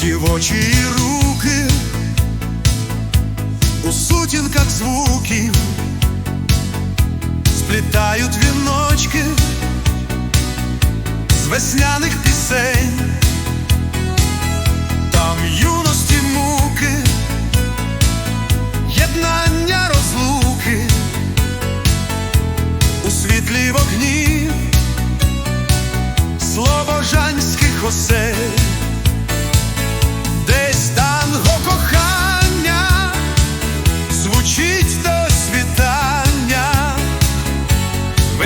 дівочі руки у сутінках звуків сплітають віночки з весняних пісень, там юності муки, єднання розлуки. У світлі вогнів слобожанських осель.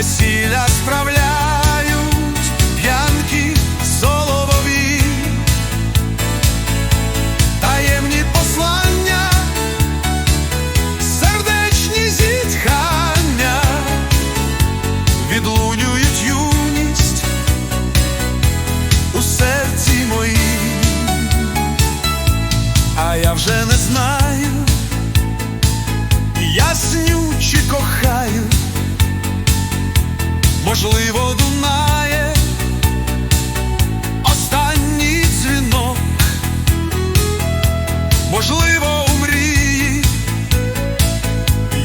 Весілля справляють п'янки соловові, таємні послання, сердечні зітхання, відлунюють юність у серці моїм. А я вже не знаю, ясню чи кохаю, можливо, дунає останній дзвінок, можливо, у мрії,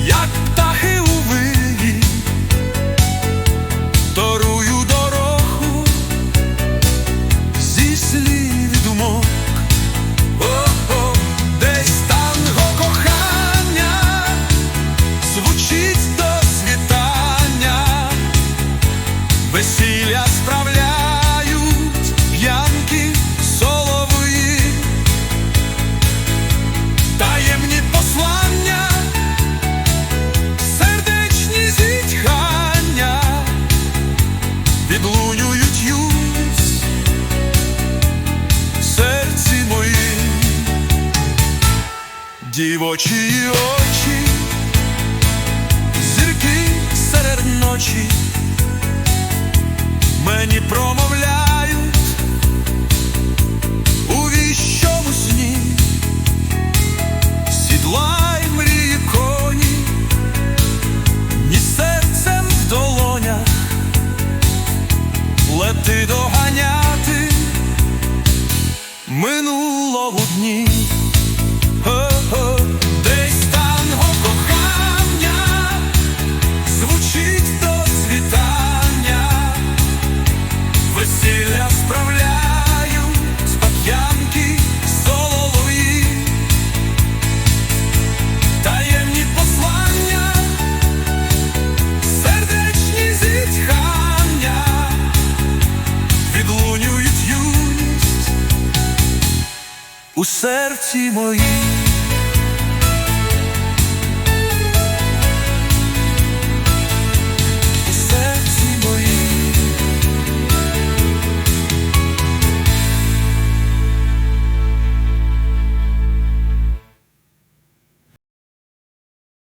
як птахи у вирі, торую дорогу зі слів думок. Дівочі очі, зірки серед ночі. Мені промовляють у віщому сні, сідлай мрії коні, ні серцем в долонях, лети доганяти минулого дні. У серці моїй.